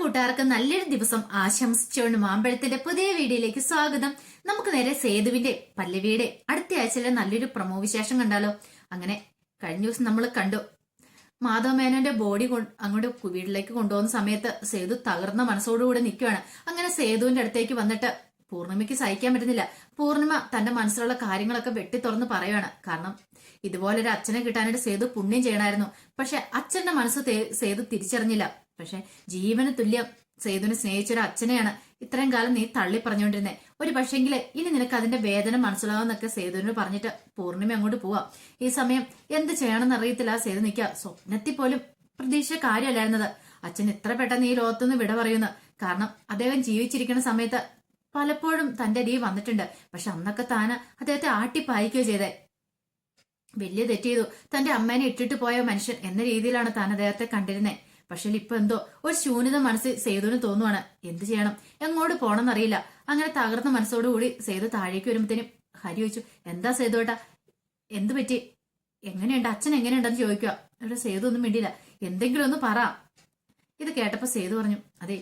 കൂട്ടുകാർക്ക് നല്ലൊരു ദിവസം ആശംസിച്ചുകൊണ്ട് മാമ്പഴത്തിന്റെ പുതിയ വീഡിയോയിലേക്ക് സ്വാഗതം. നമുക്ക് നേരെ സേതുവിന്റെ പല്ലവിയുടെ അടുത്ത ആഴ്ചയിലെ നല്ലൊരു പ്രമോ വിശേഷം കണ്ടാലോ? അങ്ങനെ കഴിഞ്ഞ ദിവസം നമ്മൾ കണ്ടു. മാധവ മേനോന്റെ ബോഡി അങ്ങോട്ട് വീട്ടിലേക്ക് കൊണ്ടുപോകുന്ന സമയത്ത് സേതു തകർന്ന മനസ്സോടുകൂടി നിൽക്കുകയാണ്. അങ്ങനെ സേതുവിന്റെ അടുത്തേക്ക് വന്നിട്ട് പൂർണിമയ്ക്ക് സഹിക്കാൻ പറ്റുന്നില്ല. പൂർണിമ തന്റെ മനസ്സിലുള്ള കാര്യങ്ങളൊക്കെ വെട്ടി തുറന്ന് പറയുകയാണ് കാരണം ഇതുപോലെ ഒരു അച്ഛനെ കിട്ടാനായിട്ട് സേതു പുണ്യം ചെയ്യണമായിരുന്നു പക്ഷെ അച്ഛന്റെ മനസ്സ് സേതു തിരിച്ചറിഞ്ഞില്ല. പക്ഷെ ജീവന തുല്യം സേതുവിനെ സ്നേഹിച്ചൊരു അച്ഛനെയാണ് ഇത്രയും കാലം നീ തള്ളി പറഞ്ഞുകൊണ്ടിരുന്നെ ഒരു പക്ഷെങ്കിൽ ഇനി നിനക്ക് അതിന്റെ വേദന മനസ്സിലാവുന്നൊക്കെ സേതുവിനോട് പറഞ്ഞിട്ട് പൂർണിമ അങ്ങോട്ട് പോവാം. ഈ സമയം എന്ത് ചെയ്യണമെന്ന് അറിയത്തില്ല സേതു നിൽക്കുക സ്വപ്നത്തിൽ പോലും പ്രതീക്ഷ കാര്യമല്ലായിരുന്നത്. അച്ഛൻ ഇത്ര പെട്ടെന്ന് ഈ ലോകത്തുനിന്ന് വിട പറയുന്നു. കാരണം അദ്ദേഹം ജീവിച്ചിരിക്കുന്ന സമയത്ത് പലപ്പോഴും തന്റെ അടിയിൽ വന്നിട്ടുണ്ട്. പക്ഷെ അന്നൊക്കെ താന് അദ്ദേഹത്തെ ആട്ടിപ്പായിക്കുകയോ ചെയ്തേ. വലിയ തെറ്റ് ചെയ്തു തന്റെ അമ്മേനെ ഇട്ടിട്ട് പോയ മനുഷ്യൻ എന്ന രീതിയിലാണ് താൻ അദ്ദേഹത്തെ കണ്ടിരുന്നത് പക്ഷെ ഇപ്പൊ എന്തോ ഒരു ശൂന്യത മനസ്സ് സേതുവിന് തോന്നുവാണ്. എന്ത് ചെയ്യണം? എങ്ങോട്ട് പോണെന്നറിയില്ല. അങ്ങനെ തകർന്ന മനസ്സോടുകൂടി സേതു താഴേക്ക് വരുമ്പോഴത്തേനും ഹരി ചോദിച്ചു എന്താ സേതു ഏട്ടാ എന്ത് പറ്റി? എങ്ങനെയുണ്ട്? അച്ഛൻ എങ്ങനെയുണ്ടെന്ന് ചോദിക്കുക ഇവിടെ സേതു ഒന്നും മിണ്ടിയില്ല. എന്തെങ്കിലും ഒന്ന് പറ. ഇത് കേട്ടപ്പോ സേതു പറഞ്ഞു അതെ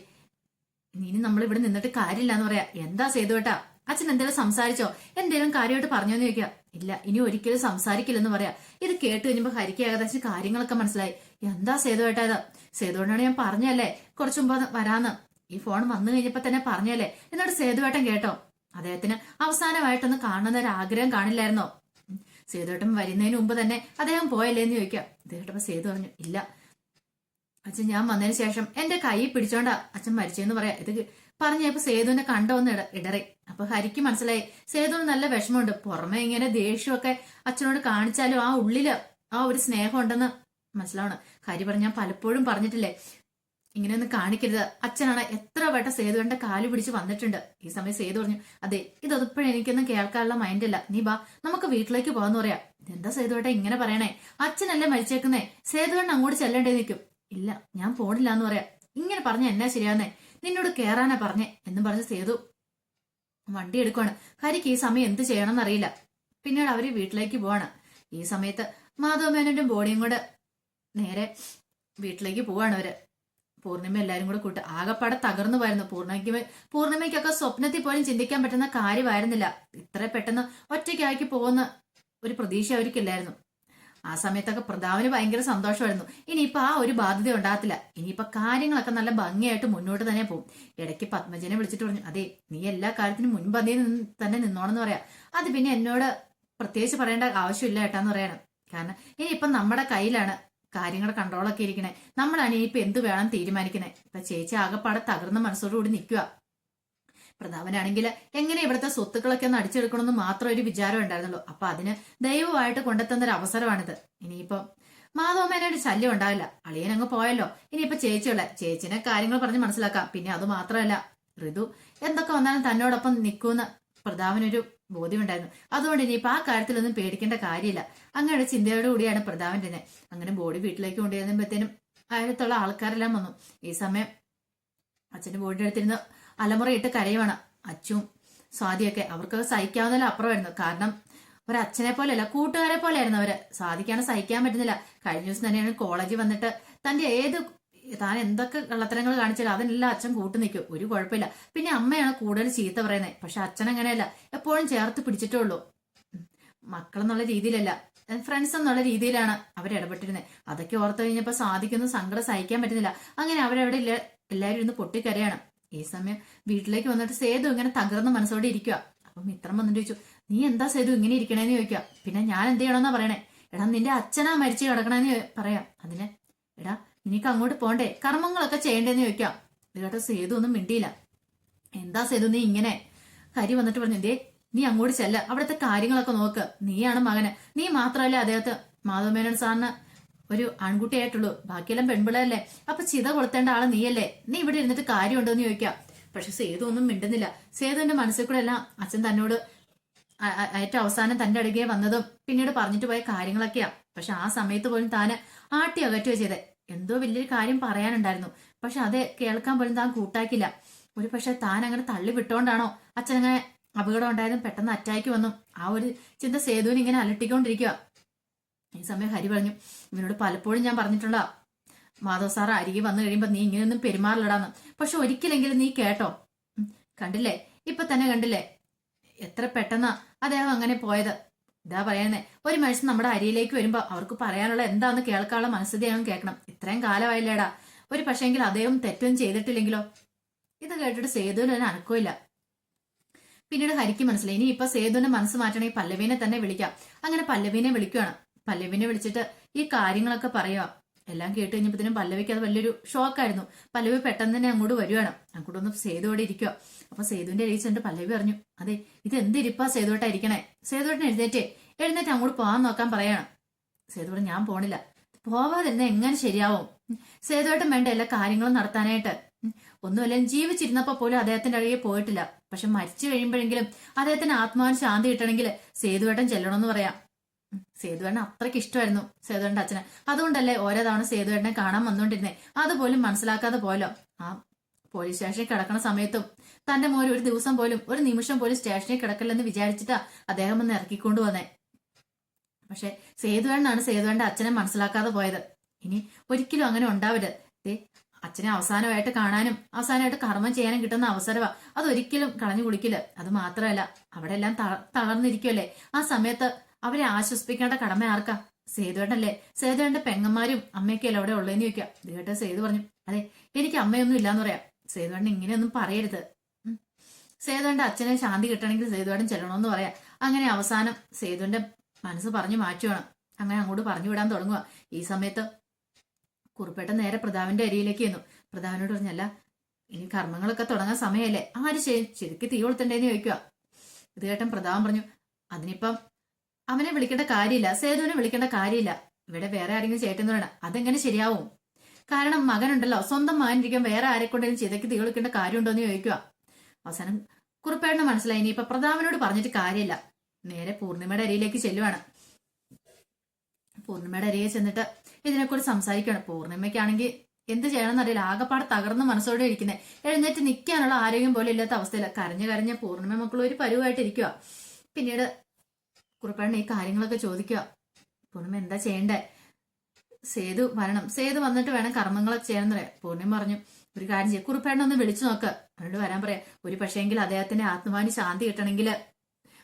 ഇനി നമ്മൾ ഇവിടെ നിന്നിട്ട് കാര്യമില്ല എന്ന് പറയാ. എന്താ ചെയ്തു കേട്ടാ അച്ഛൻ എന്തെങ്കിലും സംസാരിച്ചോ? എന്തെങ്കിലും കാര്യമായിട്ട് പറഞ്ഞോന്ന് ചോദിക്കാം. ഇല്ല ഇനി ഒരിക്കലും സംസാരിക്കില്ലെന്ന് പറയാ. ഇത് കേട്ട് കഴിഞ്ഞപ്പോ ഹരിക്ക് ഏകദേശം കാര്യങ്ങളൊക്കെ മനസ്സിലായി. എന്താ സേതു ഏട്ടാ ഇത്? സേതുവേട്ടനോട് ഞാൻ പറഞ്ഞല്ലേ? കുറച്ചു മുമ്പ് വരാന്ന്. ഈ ഫോൺ വന്നു കഴിഞ്ഞപ്പോ തന്നെ പറഞ്ഞല്ലേ? എന്നിട്ട് സേതുവേട്ടൻ കേട്ടോ. അദ്ദേഹത്തിന് അവസാനമായിട്ടൊന്ന് കാണുന്ന ഒരു ആഗ്രഹം കാണില്ലായിരുന്നോ. സേതുവേട്ടൻ വരുന്നതിന് മുമ്പ് തന്നെ അദ്ദേഹം പോയല്ലേ എന്ന് ചോദിക്കാം കേട്ടപ്പോ സേതു പറഞ്ഞു ഇല്ല. അച്ഛൻ ഞാൻ വന്നതിന് ശേഷം എന്റെ കൈ പിടിച്ചോണ്ടാ അച്ഛൻ മരിച്ചെന്ന് പറയാ. ഇത് പറഞ്ഞപ്പോ സേതുവിനെ കണ്ടോന്ന് ഇട ഇടറി. അപ്പൊ ഹരിക്ക് മനസ്സിലായി. സേതുവിന് നല്ല വിഷമമുണ്ട്. പുറമെ ഇങ്ങനെ ദേഷ്യമൊക്കെ അച്ഛനോട് കാണിച്ചാലും ആ ഉള്ളിൽ ആ ഒരു സ്നേഹം ഉണ്ടെന്ന് മനസ്സിലാവണം. ഹരി പറഞ്ഞ പലപ്പോഴും പറഞ്ഞിട്ടില്ലേ ഇങ്ങനെയൊന്നും കാണിക്കരുത്. അച്ഛനാണ് എത്ര വട്ടം സേതുവിന്റെ കാൽ പിടിച്ച് വന്നിട്ടുണ്ട്. ഈ സമയം സേതു പറഞ്ഞു അതെ ഇതൊപ്പോഴും എനിക്കൊന്നും കേൾക്കാനുള്ള മൈൻഡല്ല നീ ബാ നമുക്ക് വീട്ടിലേക്ക് പോകാന്ന് പറയാ. എന്താ സേതുവേട്ട ഇങ്ങനെ പറയണേ? അച്ഛനല്ലേ മരിച്ചേക്കുന്നേ? സേതുവേട്ടൻ അങ്ങോട്ട് ചെല്ലേണ്ടേ നിൽക്കും ഇല്ല ഞാൻ പോണില്ല എന്ന് പറയാ. ഇങ്ങനെ പറഞ്ഞ എന്നാ ശരിയാന്നേ നിന്നോട് കേറാനാ പറഞ്ഞേ എന്നും പറഞ്ഞ് സേതു. വണ്ടി എടുക്കുവാണ്. ഹരിക്ക് ഈ സമയം എന്ത് ചെയ്യണമെന്ന് അറിയില്ല പിന്നീട് അവർ വീട്ടിലേക്ക് പോവാണ്. ഈ സമയത്ത് മാധവ മേനോന്റെ ബോഡിയും കൂടെ നേരെ വീട്ടിലേക്ക് പോവാണ് അവർ. പൂർണിമ എല്ലാരും കൂടെ കൂട്ട് ആകെപ്പാടെ തകർന്നു പോയിരുന്നു പൂർണിമയ്ക്ക് പൂർണിമയ്ക്കൊക്കെ സ്വപ്നത്തിൽ പോലും ചിന്തിക്കാൻ പറ്റുന്ന കാര്യമായിരുന്നില്ല. ഇത്ര പെട്ടെന്ന് ഒറ്റയ്ക്കാക്കി പോകുന്ന ഒരു പ്രതീക്ഷ അവർക്കില്ലായിരുന്നു. ആ സമയത്തൊക്കെ പ്രതാവിന് ഭയങ്കര സന്തോഷമായിരുന്നു. ഇനിയിപ്പൊ ആ ഒരു ബാധ്യത ഉണ്ടാകത്തില്ല. ഇനിയിപ്പൊ കാര്യങ്ങളൊക്കെ നല്ല ഭംഗിയായിട്ട് മുന്നോട്ട് തന്നെ പോകും. ഇടയ്ക്ക് പത്മജനെ വിളിച്ചിട്ട് പറഞ്ഞു അതെ നീ എല്ലാ കാര്യത്തിനും മുൻപന്തി തന്നെ നിന്നോണെന്ന് പറയാം. അത് പിന്നെ എന്നോട് പ്രത്യേകിച്ച് പറയേണ്ട ആവശ്യമില്ല ഏട്ടാന്ന് പറയണം. കാരണം ഇനിയിപ്പം നമ്മുടെ കയ്യിലാണ് കാര്യങ്ങളുടെ കൺട്രോളൊക്കെ ഇരിക്കണേ. നമ്മളാണ് ഇനിയിപ്പോ എന്ത് വേണം തീരുമാനിക്കണേ? ഇപ്പൊ ചേച്ചി ആകെപ്പാടെ തകർന്ന മനസ്സോടുകൂടി നിൽക്കുക പ്രതാപനാണെങ്കിൽ എങ്ങനെ ഇവിടുത്തെ സ്വത്തുക്കളൊക്കെ ഒന്ന് അടിച്ചെടുക്കണമെന്ന് മാത്രം ഒരു വിചാരം ഉണ്ടായിരുന്നുള്ളൂ. അപ്പൊ അതിന് ദൈവമായിട്ട് കൊണ്ടെത്തുന്ന ഒരു അവസരമാണിത്. ഇനിയിപ്പം മാധവമേനോട് ശല്യം ഉണ്ടാവില്ല. അളിയൻ അങ്ങ് പോയല്ലോ. ഇനിയിപ്പോ ചേച്ചിയുള്ള ചേച്ചിനെ കാര്യങ്ങൾ പറഞ്ഞ് മനസ്സിലാക്കാം. പിന്നെ അത് മാത്രമല്ല ഋതു എന്തൊക്കെ വന്നാലും തന്നോടൊപ്പം നിൽക്കുമെന്ന് പ്രതാപനൊരു ബോധ്യമുണ്ടായിരുന്നു. അതുകൊണ്ട് ഇനിയിപ്പോ ആ കാര്യത്തിലൊന്നും പേടിക്കേണ്ട കാര്യമില്ല. അങ്ങനെ ചിന്തയോട് കൂടിയാണ് പ്രതാപൻ തന്നെ അങ്ങനെ ബോഡി വീട്ടിലേക്ക് കൊണ്ടുവരുമ്പോഴത്തേനും അയലത്തുള്ള ആൾക്കാരെല്ലാം വന്നു. ഈ സമയം അച്ഛന്റെ ബോഡിയുടെ അടുത്തിരുന്ന് അലമുറയിട്ട് കരയുവാണ് അച്ചും സ്വാതിയൊക്കെ. അവർക്ക് സഹിക്കാവുന്നതിൽ അപ്പുറമായിരുന്നു. കാരണം ഒരു ഒരച്ഛനെ പോലെയല്ല കൂട്ടുകാരെ പോലെയായിരുന്നു അവർ. സ്വാതിക്കാണ് സഹിക്കാൻ പറ്റുന്നില്ല. കഴിഞ്ഞ ദിവസം തന്നെയാണ് കോളേജിൽ വന്നിട്ട് തന്റെ ഏത് താൻ എന്തൊക്കെ കള്ളത്തരങ്ങൾ കാണിച്ചാലും അതിനെല്ലാം അച്ഛൻ കൂട്ടു നിൽക്കും. ഒരു കുഴപ്പമില്ല. പിന്നെ അമ്മയാണ് കൂടുതൽ ചീത്ത പറയുന്നത്. പക്ഷെ അച്ഛൻ അങ്ങനെയല്ല. എപ്പോഴും ചേർത്ത് പിടിച്ചിട്ടേ ഉള്ളൂ. മക്കളെന്നുള്ള രീതിയിലല്ല. ഫ്രണ്ട്സ് എന്നുള്ള രീതിയിലാണ് അവർ ഇടപെട്ടിരുന്നത്. അതൊക്കെ ഓർത്തു കഴിഞ്ഞപ്പോൾ സാധിക്കുന്നു സങ്കടം സഹിക്കാൻ പറ്റുന്നില്ല. അങ്ങനെ അവരവിടെ എല്ലാവരും ഇരുന്ന് പൊട്ടിക്കരയാണ്. ഈ സമയം വീട്ടിലേക്ക് വന്നിട്ട് സേതു ഇങ്ങനെ തകർന്ന മനസ്സോടെ ഇരിക്കുക അപ്പൊ മിത്രം വന്നിട്ട് ചോദിച്ചു നീ എന്താ സേതു ഇങ്ങനെ ഇരിക്കണേന്ന് ചോദിക്കുക പിന്നെ ഞാൻ എന്ത് ചെയ്യണമെന്നാ പറയണേ? എടാ നിന്റെ അച്ഛനാ മരിച്ചു കിടക്കണേന്ന് പറയാം. അതിന് എടാ നിനക്ക് അങ്ങോട്ട് പോണ്ടേ? കർമ്മങ്ങളൊക്കെ ചെയ്യണ്ടേന്ന് ചോദിക്കാം ഇത് കേട്ടോ സേതു ഒന്നും മിണ്ടിയില്ല. എന്താ സേതു നീ ഇങ്ങനെ? ഹരി വന്നിട്ട് പറഞ്ഞു ദേ നീ അങ്ങോട്ട് ചെല്ല. അവിടുത്തെ കാര്യങ്ങളൊക്കെ നോക്ക്. നീയാണ് മകന്. നീ മാത്രമല്ല അദ്ദേഹത്തെ മാധവമേനോൻ സാറിന് ഒരു ആൺകുട്ടിയായിട്ടുള്ളൂ. ബാക്കിയെല്ലാം പെൺപിള്ളേരല്ലേ. അപ്പൊ ചിത കൊളുത്തേണ്ട ആൾ നീയല്ലേ? നീ ഇവിടെ ഇരുന്നിട്ട് കാര്യമുണ്ടോ എന്ന് ചോദിക്കാം. പക്ഷെ സേതു ഒന്നും മിണ്ടുന്നില്ല. സേതുവിന്റെ മനസ്സിൽ കൂടെ എല്ലാം അച്ഛൻ തന്നോട് ഏറ്റവും അവസാനം തന്റെ അടുകെ വന്നതും പിന്നീട് പറഞ്ഞിട്ട് പോയ കാര്യങ്ങളൊക്കെയാ. പക്ഷെ ആ സമയത്ത് പോലും താന് ആട്ടി അകറ്റുക ചെയ്തേ. എന്തോ വലിയൊരു കാര്യം പറയാനുണ്ടായിരുന്നു. പക്ഷെ അത് കേൾക്കാൻ പോലും താൻ കൂട്ടാക്കില്ല. ഒരു പക്ഷെ താൻ അങ്ങനെ തള്ളി വിട്ടോണ്ടാണോ അച്ഛൻ അങ്ങനെ അപകടം ഉണ്ടായതും പെട്ടെന്ന് അറ്റാക്ക് വന്നു. ആ ഒരു ചിന്ത സേതുവിന് ഇങ്ങനെ അലട്ടിക്കൊണ്ടിരിക്കുക ഈ സമയം ഹരി പറഞ്ഞു ഇവനോട് പലപ്പോഴും ഞാൻ പറഞ്ഞിട്ടുണ്ടാ മാധവ് സാർ അരികെ വന്നു കഴിയുമ്പോ നീ ഇങ്ങനെയൊന്നും പെരുമാറില്ലടാന്ന്. പക്ഷെ ഒരിക്കലെങ്കിലും നീ കേട്ടോ? കണ്ടില്ലേ? ഇപ്പൊ തന്നെ കണ്ടില്ലേ? എത്ര പെട്ടെന്നാ അദ്ദേഹം അങ്ങനെ പോയത്? ഇതാ പറയുന്നേ ഒരു മനുഷ്യൻ നമ്മുടെ അരിയിലേക്ക് വരുമ്പോ അവർക്ക് പറയാനുള്ള എന്താന്ന് കേൾക്കാനുള്ള മനസ്സിലാണ് കേൾക്കണം. ഇത്രയും കാലമായില്ലേടാ. ഒരു പക്ഷേങ്കിൽ അദ്ദേഹം തെറ്റൊന്നും ചെയ്തിട്ടില്ലെങ്കിലോ? ഇത് കേട്ടിട്ട് സേതുവിന് അനക്കമില്ല പിന്നീട് ഹരിക്ക് മനസ്സിലായി. ഇനി ഇപ്പൊ സേതുവിന്റെ മനസ്സ് മാറ്റണമെങ്കിൽ പല്ലവീനെ തന്നെ വിളിക്കാം. അങ്ങനെ പല്ലവീനെ വിളിക്കുകയാണ് പല്ലവിനെ വിളിച്ചിട്ട് ഈ കാര്യങ്ങളൊക്കെ പറയുക എല്ലാം കേട്ട് കഴിഞ്ഞപ്പോഴത്തേനും പല്ലവിക്ക് അത് വലിയൊരു ഷോക്കായിരുന്നു. പല്ലവി പെട്ടെന്ന് തന്നെ അങ്ങോട്ട് വരുവാണ്. അങ്ങോട്ട് ഒന്ന് സേതുവോടെ ഇരിക്കുക അപ്പൊ സേതുവിന്റെ എഴുതി പല്ലവി പറഞ്ഞു അതെ ഇത് എന്ത് ഇരിപ്പാ സേതുവട്ട ഇരിക്കണേ? സേതുവട്ടൻ എഴുന്നേറ്റേ. എഴുന്നേറ്റ് അങ്ങോട്ട് പോകാൻ നോക്കാൻ പറയാണ്. സേതു പറഞ്ഞു ഞാൻ പോണില്ല. പോവാതിരുന്ന എങ്ങനെ ശരിയാവും. സേതുവേട്ടൻ വേണ്ട എല്ലാ കാര്യങ്ങളും നടത്താനായിട്ട്. ഒന്നുമല്ല ജീവിച്ചിരുന്നപ്പോ പോലും അദ്ദേഹത്തിന്റെ അഴകെ പോയിട്ടില്ല. പക്ഷെ മരിച്ചു കഴിയുമ്പോഴെങ്കിലും അദ്ദേഹത്തിന് ആത്മാവിന് ശാന്തി കിട്ടണമെങ്കിൽ സേതുവേട്ടൻ ചെല്ലണമെന്ന് പറയാം. സേതുവേട്ടൻ അത്രയ്ക്ക് ഇഷ്ടമായിരുന്നു സേതുവേണ്ട അച്ഛനെ. അതുകൊണ്ടല്ലേ ഓരോ തവണ സേതുവേണ്ണെ കാണാൻ വന്നോണ്ടിരുന്നേ അതുപോലും മനസ്സിലാക്കാതെ പോലോ ആ പോലീസ് സ്റ്റേഷനിൽ കിടക്കുന്ന സമയത്തും തന്റെ മോൻ ഒരു ദിവസം പോലും ഒരു നിമിഷം പോലും സ്റ്റേഷനിൽ കിടക്കില്ലെന്ന് വിചാരിച്ചിട്ടാ അദ്ദേഹം ഒന്ന് ഇറക്കിക്കൊണ്ടു വന്നേ. പക്ഷെ സേതുവേണ്ണാണ് സേതുവേണ്ട അച്ഛനെ മനസ്സിലാക്കാതെ പോയത്. ഇനി ഒരിക്കലും അങ്ങനെ ഉണ്ടാവരുത്. അച്ഛനെ അവസാനമായിട്ട് കാണാനും അവസാനമായിട്ട് കർമ്മം ചെയ്യാനും കിട്ടുന്ന അവസരമാ അതൊരിക്കലും കളഞ്ഞു കുടിക്കില്ല. അത് മാത്രമല്ല അവിടെ എല്ലാം ത- തളർന്നിരിക്കുമല്ലേ ആ സമയത്ത് അവരെ ആശ്വസിപ്പിക്കേണ്ട കടമ ആർക്കാ? സേതുവേട്ടല്ലേ സേതുവേണ്ട പെങ്ങന്മാരും അമ്മയൊക്കെയല്ലേ അവിടെ ഉള്ളതെന്ന് ചോദിക്കാം. കേട്ട് സേതു പറഞ്ഞു അതെ എനിക്ക് അമ്മയൊന്നും ഇല്ലാന്ന് പറയാം. സേതുവേട്ടൻ ഇങ്ങനെയൊന്നും പറയരുത്. സേതുവേണ്ട അച്ഛനെ ശാന്തി കിട്ടണമെങ്കിൽ സേതുവേട്ടൻ ചെല്ലണമെന്ന് പറയാം. അങ്ങനെ അവസാനം സേതുവിന്റെ മനസ്സ് പറഞ്ഞു മാറ്റുവാണ്. അങ്ങനെ അങ്ങോട്ട് പറഞ്ഞു വിടാൻ തുടങ്ങുക ഈ സമയത്ത് കുറുപ്പേട്ട നേരെ പ്രതാവിന്റെ അരിയിലേക്ക് ചെന്നു. പ്രതാവിനോട് പറഞ്ഞല്ല ഇനി കർമ്മങ്ങളൊക്കെ തുടങ്ങാൻ സമയമല്ലേ ആര് ശരിക്ക് തീ കൊളുത്തണ്ടേന്ന് ചോദിക്കുക ഇത് കേട്ടൻ പ്രതാവം പറഞ്ഞു അതിനിപ്പം അവനെ വിളിക്കേണ്ട കാര്യമില്ല. സേതുവിനെ വിളിക്കേണ്ട കാര്യമില്ല. ഇവിടെ വേറെ ആരെങ്കിലും ചേട്ടൻ പറയണം അതെങ്ങനെ ശരിയാവും? കാരണം മകനുണ്ടല്ലോ. സ്വന്തം മകനിരിക്കാൻ വേറെ ആരെ കൊണ്ടെങ്കിലും ചിതയ്ക്ക് തീ കൊളുക്കേണ്ട കാര്യമുണ്ടോ എന്ന് ചോദിക്കുക. അവസാനം കുറുപ്പേട്ടന് മനസ്സിലായി. ഇനിയിപ്പൊ പ്രതാപനോട് പറഞ്ഞിട്ട് കാര്യമില്ല. നേരെ പൂർണിമയുടെ അരിയിലേക്ക് ചെല്ലുവാണ്. പൂർണിമയുടെ അരികെ ചെന്നിട്ട് ഇതിനെക്കുറിച്ച് സംസാരിക്കുകയാണ്. പൂർണിമയ്ക്കാണെങ്കിൽ എന്ത് ചെയ്യണമെന്ന് അറിയില്ല ആകെപ്പാടെ തകർന്ന മനസ്സോടെ ഇരിക്കുന്നത് എഴുന്നേറ്റ് നിൽക്കാനുള്ള ആരോഗ്യം പോലും ഇല്ലാത്ത അവസ്ഥയില്ല കരഞ്ഞു കരഞ്ഞ പൂർണിമ മക്കൾ ഒരു പരുവായിട്ട് ഇരിക്കുക പിന്നീട് കുറുപ്പേണ്ണ ഈ കാര്യങ്ങളൊക്കെ ചോദിക്കുക. പൂർണിമ എന്താ ചെയ്യണ്ടേ? സേതു വരണം. സേതു വന്നിട്ട് വേണം കർമ്മങ്ങളൊക്കെ ചെയ്യണം പറയാം. പൂർണിമ പറഞ്ഞു ഒരു കാര്യം ചെയ്യാം. കുറുപ്പേണ്ണ ഒന്ന് വിളിച്ചു നോക്ക്. അവനോട് വരാൻ പറയാം. ഒരു പക്ഷേങ്കിൽ അദ്ദേഹത്തിന്റെ ആത്മാവിന് ശാന്തി കിട്ടണമെങ്കിൽ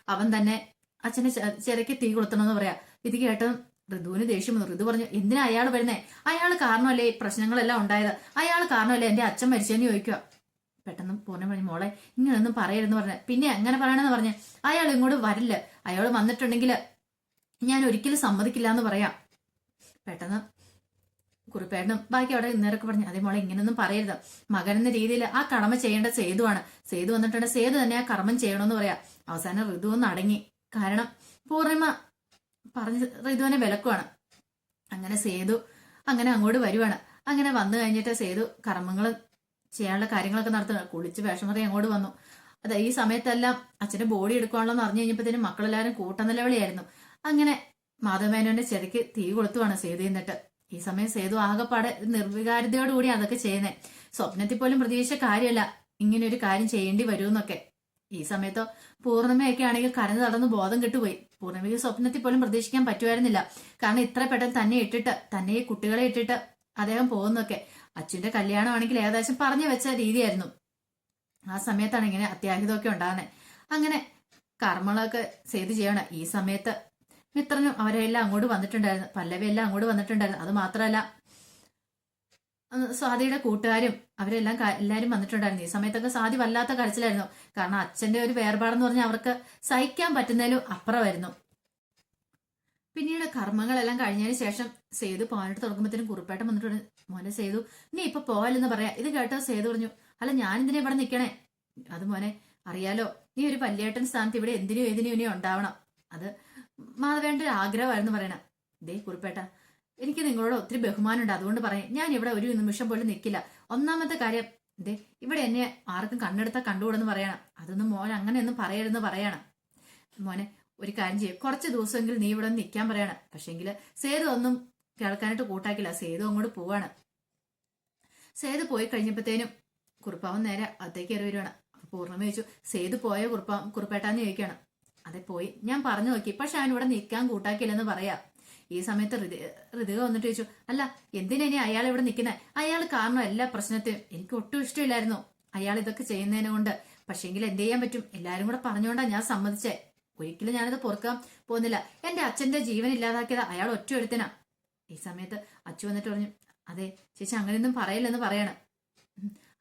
അവൻ തന്നെ അച്ഛനെ ചിരക്ക് തീ കൊളുത്തണമെന്ന് പറയാ. ഇത് കേട്ട് ഋതുവിന് ദേഷ്യം വന്നു. ഋതു പറഞ്ഞു എന്തിനാ അയാൾ വരുന്നേ? അയാൾ കാരണമല്ലേ ഈ പ്രശ്നങ്ങളെല്ലാം ഉണ്ടായത്? അയാൾ കാരണമല്ലേ എന്റെ അച്ഛൻ മരിച്ചെന്ന് ചോദിക്കുക? പെട്ടെന്ന് പോണ പറഞ്ഞു മോളെ ഇങ്ങനൊന്നും പറയരുതെന്ന് പറഞ്ഞ. പിന്നെ എങ്ങനെ പറയണമെന്ന് പറഞ്ഞ അയാൾ ഇങ്ങോട്ട് വരില്ല. അയാൾ വന്നിട്ടുണ്ടെങ്കിൽ ഞാൻ ഒരിക്കലും സമ്മതിക്കില്ല എന്ന് പറയാം. പെട്ടെന്ന് കുറിപ്പേട്ടനും ബാക്കി അവിടെ ഇന്നേരൊക്കെ പറഞ്ഞു അതേ മോളെ ഇങ്ങനൊന്നും പറയരുത്. മകൻ എന്ന രീതിയിൽ ആ കടമ ചെയ്യേണ്ട സേതുവാണ് സേതു വന്നിട്ടുണ്ട്. സേതു തന്നെ ആ കർമ്മം ചെയ്യണമെന്ന് പറയാം. അവസാനം ഋതു ഒന്ന് അടങ്ങി. കാരണം പൂർണിമ പറഞ്ഞ് ഋതുവിനെ വിലക്കുവാണ്. അങ്ങനെ സേതു അങ്ങനെ അങ്ങോട്ട് വരുവാണ്. അങ്ങനെ വന്നു കഴിഞ്ഞിട്ട് സേതു കർമ്മങ്ങൾ ചെയ്യാനുള്ള കാര്യങ്ങളൊക്കെ നടത്തുക. കുളിച്ച് വേഷമറി അങ്ങോട്ട് വന്നു. അതെ ഈ സമയത്തെല്ലാം അച്ഛന്റെ ബോഡി എടുക്കുകയാണല്ലോ എന്ന് അറിഞ്ഞു കഴിഞ്ഞപ്പോഴത്തേനും മക്കളെല്ലാവരും കൂട്ടനിലവിളിയായിരുന്നു അങ്ങനെ മാധവമേനോന്റെ ചെറിക്ക് തീ കൊളുത്തുവാണ് സേതു എന്നിട്ട്. ഈ സമയം സേതു ആകെപ്പാടെ നിർവികാരതയോടുകൂടി അതൊക്കെ ചെയ്യുന്നേ. സ്വപ്നത്തിൽ പോലും പ്രതീക്ഷിച്ച കാര്യമല്ല ഇങ്ങനെ ഒരു കാര്യം ചെയ്യേണ്ടി വരുമെന്നൊക്കെ. ഈ സമയത്തോ പൂർണിമയൊക്കെ ആണെങ്കിൽ കരഞ്ഞു നടന്ന് ബോധം കിട്ടുപോയി. പൂർണിമയ്ക്ക് സ്വപ്നത്തിൽ പോലും പ്രതീക്ഷിക്കാൻ പറ്റുമായിരുന്നില്ല. കാരണം ഇത്ര പെട്ടെന്ന് തന്നെ ഇട്ടിട്ട് തന്നെ ഈ കുട്ടികളെ ഇട്ടിട്ട് അദ്ദേഹം പോകുന്നൊക്കെ അച്ഛന്റെ കല്യാണമാണെങ്കിൽ ഏകദേശം പറഞ്ഞു വെച്ച രീതിയായിരുന്നു. ആ സമയത്താണ് ഇങ്ങനെ അത്യാഹിതമൊക്കെ ഉണ്ടാകുന്നത് അങ്ങനെ കർമ്മങ്ങളൊക്കെ ചെയ്ത് ചെയ്യണം ഈ സമയത്ത് മിത്രനും അവരെല്ലാം അങ്ങോട്ട് വന്നിട്ടുണ്ടായിരുന്നു. പല്ലവി എല്ലാം അങ്ങോട്ട് വന്നിട്ടുണ്ടായിരുന്നു. അത് മാത്രമല്ല സ്വാതിയുടെ കൂട്ടുകാരും അവരെല്ലാം എല്ലാവരും വന്നിട്ടുണ്ടായിരുന്നു. ഈ സമയത്തൊക്കെ സ്വാതി വല്ലാത്ത കരച്ചിലായിരുന്നു. കാരണം അച്ഛന്റെ ഒരു വേർപാടെന്ന് പറഞ്ഞാൽ അവർക്ക് സഹിക്കാൻ പറ്റുന്നതിലും അപ്പുറമായിരുന്നു. പിന്നീട് കർമ്മങ്ങളെല്ലാം കഴിഞ്ഞതിന് ശേഷം സേതു പോകാനിട്ട് തുടങ്ങുമ്പോഴത്തേനും കുറിപ്പേട്ടം വന്നിട്ടുണ്ട്. മോനെ സേതു നീ ഇപ്പൊ പോവാലെന്ന് പറയാ. ഇത് കേട്ടോ സേതു പറഞ്ഞു. അല്ല ഞാൻ എന്തിനാ ഇവിടെ നിൽക്കണേ അത് മോനെ അറിയാലോ നീ ഒരു പല്ലിയേട്ടൻ സ്ഥാനത്ത് ഇവിടെ എന്തിനും ഏതിനും ഇനി ഉണ്ടാവണം. അത് മാധവേണ്ട ഒരു ആഗ്രഹമായിരുന്നു പറയണ. ദേ കുറിപ്പേട്ട എനിക്ക് നിങ്ങളോട് ഒത്തിരി ബഹുമാനമുണ്ട്. അതുകൊണ്ട് പറയാം ഞാൻ ഇവിടെ ഒരു നിമിഷം പോലും നിൽക്കില്ല ഒന്നാമത്തെ കാര്യം ദേ ഇവിടെ എന്നെ ആർക്കും കണ്ണെടുത്താൽ കണ്ടുകൂടെന്ന് പറയണം. അതൊന്നും മോൻ അങ്ങനെയൊന്നും പറയരുതെന്ന് പറയണം. മോനെ ഒരു കാര്യം ചെയ്യും. കുറച്ച് ദിവസമെങ്കിലും നീ ഇവിടെ നിൽക്കാൻ പറയണം. പക്ഷെങ്കിൽ സേതു ഒന്നും കേൾക്കാനായിട്ട് കൂട്ടാക്കില്ല. സേതു അങ്ങോട്ട് പോവാണ്. സേതു പോയി കഴിഞ്ഞപ്പോഴത്തേനും കുറുപ്പാവൻ നേരെ അകത്തേക്ക് കയറി വരുവാണ്. പൂർണിമ ചോദിച്ചു സേതു പോയ കുറുപ്പ കുറുപ്പേട്ടാന്ന് ചോദിക്കുകയാണ്. അതെ പോയി. ഞാൻ പറഞ്ഞു നോക്കി. പക്ഷെ അവൻ ഇവിടെ നിൽക്കാൻ കൂട്ടാക്കില്ലെന്ന് പറയാ. ഈ സമയത്ത് ഹൃദയ വന്നിട്ട് ചോദിച്ചു അല്ല എന്തിനാ അയാൾ ഇവിടെ നിൽക്കുന്നത് അയാൾ കാരണം എല്ലാ പ്രശ്നത്തിനും എനിക്ക് ഒട്ടും ഇഷ്ടമില്ലായിരുന്നു. അയാൾ ഇതൊക്കെ ചെയ്യുന്നതിനെ കൊണ്ട്. പക്ഷേങ്കിൽ എന്ത് ചെയ്യാൻ പറ്റും? എല്ലാരും കൂടെ പറഞ്ഞുകൊണ്ടാ ഞാൻ സമ്മതിച്ചേ. ഒരിക്കലും ഞാനത് പൊറുക്കാൻ പോകുന്നില്ല. എന്റെ അച്ഛന്റെ ജീവൻ ഇല്ലാതാക്കിയത് അയാൾ ഒറ്റ എടുത്തിനാ ഈ സമയത്ത് അച്ചു വന്നിട്ട് പറഞ്ഞു അതെ ചേച്ചി അങ്ങനെയൊന്നും പറയല്ലെന്ന് പറയണം.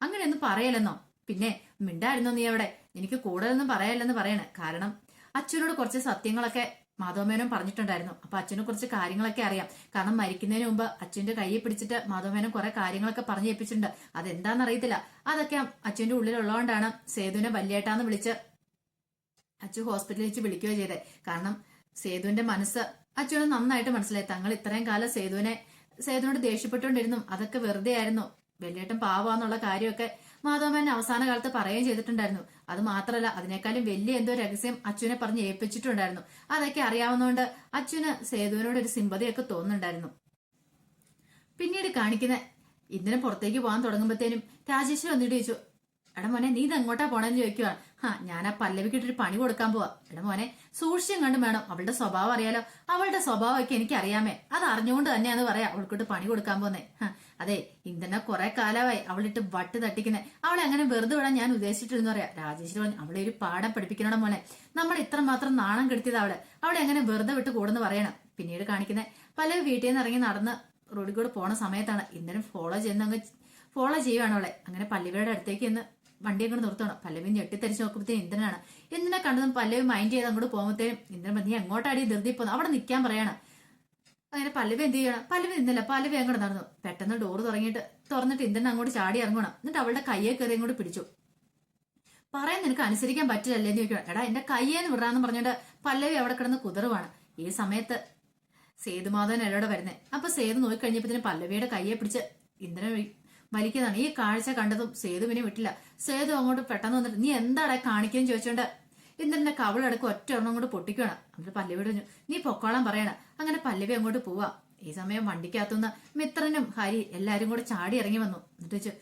അങ്ങനെയൊന്നും പറയലെന്നോ പിന്നെ മിണ്ടായിരുന്നോ നീ അവിടെ? എനിക്ക് കൂടുതലൊന്നും പറയല്ലെന്ന് പറയണേ. കാരണം അച്ഛനോട് കുറച്ച് സത്യങ്ങളൊക്കെ മാധവമേനോൻ പറഞ്ഞിട്ടുണ്ടായിരുന്നു. അപ്പൊ അച്ഛനെ കുറച്ച് കാര്യങ്ങളൊക്കെ അറിയാം. കാരണം മരിക്കുന്നതിന് മുമ്പ് അച്ഛന്റെ കയ്യിൽ പിടിച്ചിട്ട് മാധവമേനോൻ കുറെ കാര്യങ്ങളൊക്കെ പറഞ്ഞു ഏൽപ്പിച്ചിട്ടുണ്ട് അതെന്താന്ന് അറിയത്തില്ല അതൊക്കെ അച്ഛന്റെ ഉള്ളിലുള്ളതുകൊണ്ടാണ് സേതുവിനെ വല്യേട്ടാന്ന് വിളിച്ച് അച്ചു ഹോസ്പിറ്റലിൽ വെച്ച് വിളിക്കുകയോ ചെയ്തേ. കാരണം സേതുവിന്റെ മനസ്സ് അച്ചുവിനെ നന്നായിട്ട് മനസ്സിലായി. തങ്ങൾ ഇത്രയും കാലം സേതുവിനെ സേതുവിനോട് ദേഷ്യപ്പെട്ടുകൊണ്ടിരുന്നു. അതൊക്കെ വെറുതെ ആയിരുന്നു. വലിയേട്ടൻ പാവാന്നുള്ള കാര്യമൊക്കെ മാധവൻ അവസാന കാലത്ത് പറയുകയും ചെയ്തിട്ടുണ്ടായിരുന്നു. അത് മാത്രമല്ല അതിനേക്കാളും വലിയ എന്തോ രഹസ്യം അച്ഛനെ പറഞ്ഞ് ഏൽപ്പിച്ചിട്ടുണ്ടായിരുന്നു. അതൊക്കെ അറിയാവുന്നതുകൊണ്ട് അച്ഛന് സേതുവിനോട് ഒരു സിമ്പതിയൊക്കെ തോന്നുന്നുണ്ടായിരുന്നു. പിന്നീട് കാണിക്കുന്ന ഇന്നലെ പുറത്തേക്ക് പോകാൻ തുടങ്ങുമ്പോഴത്തേനും രാജേശ്വരൻ വന്നിട്ട് ചോദിച്ചു എടാ മോനെ നീ ഇത് എങ്ങോട്ടാ പോണെന്ന് ചോദിക്കുക ഹാ ഞാൻ ആ പല്ലവിക്കിട്ടൊരു പണി കൊടുക്കാൻ പോവാ. എടാ മോനെ സൂക്ഷ്യം കണ്ടും വേണം. അവളുടെ സ്വഭാവം അറിയാലോ. അവളുടെ സ്വഭാവമൊക്കെ എനിക്ക് അറിയാമേ അത് അറിഞ്ഞുകൊണ്ട് തന്നെയാന്ന് പറയാ അവൾക്കിട്ട് പണി കൊടുക്കാൻ പോന്നേ. അതെ ഇന്ധന കുറെ കാലമായി അവളിട്ട് വട്ട് തട്ടിക്കുന്നേ. അവളെ അങ്ങനെ വെറുതെ വിടാൻ ഞാൻ ഉദ്ദേശിച്ചിട്ടില്ലെന്ന് പറയാ. രാജേശ്വരി പറഞ്ഞു അവളെ ഒരു പാഠം പഠിപ്പിക്കണം മോനെ. നമ്മൾ ഇത്രമാത്രം നാണം കെടുത്തിയത് അവളെ. അവളെ അങ്ങനെ വെറുതെ വിട്ട് കൂടുന്ന് പറയണം? പിന്നീട് കാണിക്കുന്നത് പല വീട്ടിൽ നിന്ന് ഇറങ്ങി നടന്ന് റോഡിൽ കൂടെ പോണ സമയത്താണ് ഇന്ധനം ഫോളോ ചെയ്യുന്ന ഫോളോ ചെയ്യുവാണ് അവളെ. അങ്ങനെ പല്ലവിയുടെ അടുത്തേക്ക് എന്ന് വണ്ടി അങ്ങോട്ട് നിർത്തണം. പല്ലവി ഞെട്ടിത്തരിച്ച് നോക്കുമ്പോഴത്തേനും ഇന്ദ്രനാണ്. എന്തിനെ കണ്ടതും പല്ലവി മൈൻഡ് ചെയ്ത് അങ്ങോട്ട് പോകുമ്പോഴത്തേനും ഇന്ദ്രൻ നീ എങ്ങോട്ടാടി ധൃതി പോകുന്നു അവിടെ നിൽക്കാൻ പറയണം. അങ്ങനെ പല്ലവി എന്ത് ചെയ്യണം? പല്ലവി നിന്നില്ല. പല്ലവി അങ്ങോട്ട് നടന്നു. പെട്ടെന്ന് ഡോർ തുറങ്ങിയിട്ട് തുറന്നിട്ട് ഇന്ദ്രൻ അങ്ങോട്ട് ചാടി ഇറങ്ങണം. എന്നിട്ട് അവളുടെ കയ്യെ കയറി അങ്ങോട്ട് പിടിച്ചു. പറയാൻ നിനക്ക് അനുസരിക്കാൻ പറ്റില്ലല്ലേ? എന്ന് ചോദിക്കണം എടാ എന്റെ കയ്യേന്ന് വിടാന്ന് പറഞ്ഞിട്ട് പല്ലവി അവിടെ കിടന്ന് കുതിർവാണ്. ഈ സമയത്ത് സേതുമാധവൻ എല്ലോടെ വരുന്നത് അപ്പൊ സേതു നോക്കിക്കഴിഞ്ഞപ്പത്തിന് പല്ലവിയുടെ കയ്യെ പിടിച്ച് ഇന്ദ്രൻ വലിക്കുന്നതാണ്. ഈ കാഴ്ച കണ്ടതും സേതുവിനെ വിട്ടില്ല. സേതു അങ്ങോട്ട് പെട്ടെന്ന് വന്നിട്ട് നീ എന്താടാ കാണിക്കുകയും ചോദിച്ചോണ്ട്? ഇന്ദ്രന്റെ കവളടക്കം ഒറ്റ ഒരെണ്ണം അങ്ങോട്ട് പൊട്ടിക്കണം എന്നിട്ട് പല്ലവിയോട് പറഞ്ഞു നീ പൊക്കോളാൻ പറയണം. അങ്ങനെ പല്ലവി അങ്ങോട്ട് പോവാ. ഈ സമയം വണ്ടിക്കകത്തുനിന്ന് മിത്രനും ഹരി എല്ലാരും കൂടെ ചാടി ഇറങ്ങി വന്നു. എന്നിട്ട് വെച്ചു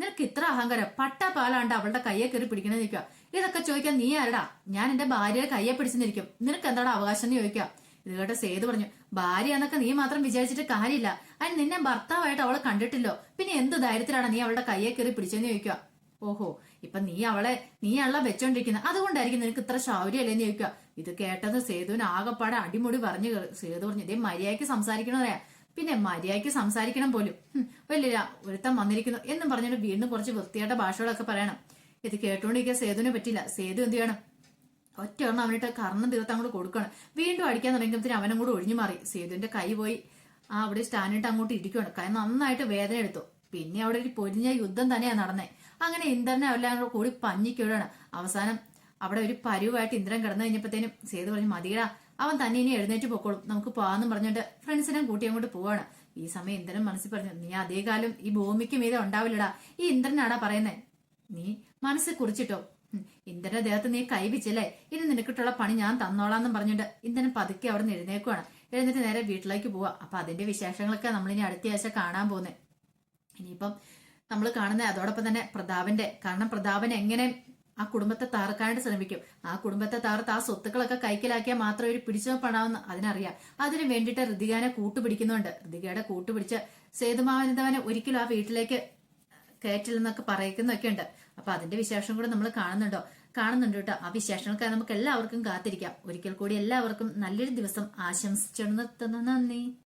നിനക്ക് ഇത്ര അഹങ്കാരം? പട്ട പാലാണ്ട് അവളുടെ കയ്യെ കയറി പിടിക്കണേ നിൽക്കുക ഇതൊക്കെ ചോദിക്കാൻ നീ ആരടാ? ഞാൻ എന്റെ ഭാര്യയുടെ കയ്യെ പിടിച്ചു നിൽക്കും. നിനക്ക് എന്താടാ അവകാശം എന്ന് ചോദിക്കാം ഇത് കേട്ട സേതു പറഞ്ഞു ഭാര്യ എന്നൊക്കെ നീ മാത്രം വിചാരിച്ചിട്ട് കാര്യമില്ല. അതിന് നിന്നെ ഭർത്താവായിട്ട് അവളെ കണ്ടിട്ടില്ലോ. പിന്നെ എന്ത് ധൈര്യത്തിലാണ് നീ അവളുടെ കയ്യെ കയറി പിടിച്ചെന്ന് ചോദിക്കുക? ഓഹോ ഇപ്പൊ നീ അവളെ നീ അള്ള വെച്ചോണ്ടിരിക്കുന്നത് അതുകൊണ്ടായിരിക്കും നിനക്ക് ഇത്ര ശൗര്യമല്ലേന്ന് ചോദിക്കുക. ഇത് കേട്ടത് സേതുവിന് ആകെപ്പാടെ അടിമുടി പറഞ്ഞു. സേതു പറഞ്ഞു ഇതേ മര്യാദയ്ക്ക് സംസാരിക്കണതയാ പിന്നെ മര്യാദയ്ക്ക് സംസാരിക്കണം പോലും. വലിയ ഒരുത്തം വന്നിരിക്കുന്നു. എന്നും പറഞ്ഞിട്ട് വീണ്ടും കുറച്ച് വൃത്തിയായിട്ട ഭാഷകളൊക്കെ പറയണം. ഇത് കേട്ടോണ്ടിരിക്കാൻ സേതുവിനെ പറ്റില്ല സേതു എന്ത് ചെയ്യണം? ഒറ്റ ഒരെണ്ണം അവനിട്ട് കർണം തീർത്ത് അങ്ങോട്ട് കൊടുക്കണം. വീണ്ടും അടിക്കാൻ തുടങ്ങിയപ്പോഴത്തേന് അവനും കൂടെ ഒഴിഞ്ഞു മാറി. സേതുവിന്റെ കൈ പോയി. ആ അവിടെ സ്റ്റാൻഡിട്ട് അങ്ങോട്ട് ഇരിക്കുകയാണ് കൈ നന്നായിട്ട് വേദന എടുത്തു. പിന്നെ അവിടെ ഒരു പൊരിഞ്ഞ യുദ്ധം തന്നെയാണ് നടന്നത് അങ്ങനെ ഇന്ദ്രനെ എല്ലാം കൂടെ കൂടി പഞ്ഞിക്കിടുകയാണ് അവസാനം അവിടെ ഒരു പരുവായിട്ട് ഇന്ദ്രൻ കിടന്നു കഴിഞ്ഞപ്പോഴത്തേനും സേതു പറഞ്ഞു മതിയടാ അവൻ തന്നെ ഇനി എഴുന്നേറ്റ് പൊക്കോളും. നമുക്ക് പോവാന്ന് പറഞ്ഞിട്ട് ഫ്രണ്ട്സിനെ കൂട്ടി അങ്ങോട്ട് പോവാണ്. ഈ സമയം ഇന്ദ്രൻ മനസ്സിൽ പറഞ്ഞു നീ അതേ കാലം ഈ ഭൂമിക്ക് മീതെ ഉണ്ടാവില്ലടാ. ഈ ഇന്ദ്രനാടാ പറയുന്നേ. നീ മനസ്സിൽ കുറിച്ചിട്ടോ? ഇന്ദ്രന്റെ ദേഹത്ത് നീ കൈവിച്ചല്ലേ ഇനി നിനക്കിട്ടുള്ള പണി ഞാൻ തന്നോളാന്നും പറഞ്ഞിട്ട് ഇന്ദ്രൻ പതുക്കെ അവിടെ നിന്ന് എഴുന്നേക്കുവാണ്. എഴുന്നേറ്റ് നേരെ വീട്ടിലേക്ക് പോവാ അപ്പൊ അതിന്റെ വിശേഷങ്ങളൊക്കെ നമ്മൾ ഇനി അടുത്ത ആഴ്ച കാണാൻ പോകുന്നത് ഇനിയിപ്പം നമ്മൾ കാണുന്ന അതോടൊപ്പം തന്നെ പ്രതാപന്റെ കാരണം പ്രതാപൻ എങ്ങനെ ആ കുടുംബത്തെ താർക്കാനായിട്ട് ശ്രമിക്കും. ആ കുടുംബത്തെ താർത്ത് ആ സ്വത്തുക്കളൊക്കെ കൈക്കലാക്കിയാൽ മാത്രമേ ഒരു പിടിച്ചുപെടാമെന്ന് അതിനറിയാം. അതിന് വേണ്ടിയിട്ട് ഋതികാനെ കൂട്ടുപിടിക്കുന്നുണ്ട്. ഋതികയുടെ കൂട്ടുപിടിച്ച് സേതുമാനന്ദവനെ ഒരിക്കലും ആ വീട്ടിലേക്ക് കയറ്റില്ലെന്നൊക്കെ പറയുന്നൊക്കെ ഉണ്ട് അപ്പൊ അതിന്റെ വിശേഷം കൂടെ നമ്മൾ കാണുന്നുണ്ടോ? കാണുന്നുണ്ട് കേട്ടോ. ആ വിശേഷങ്ങൾക്കായി നമുക്ക് എല്ലാവർക്കും കാത്തിരിക്കാം. ഒരിക്കൽ കൂടി എല്ലാവർക്കും നല്ലൊരു ദിവസം ആശംസിച്ചു നിർത്തുന്നു നന്ദി.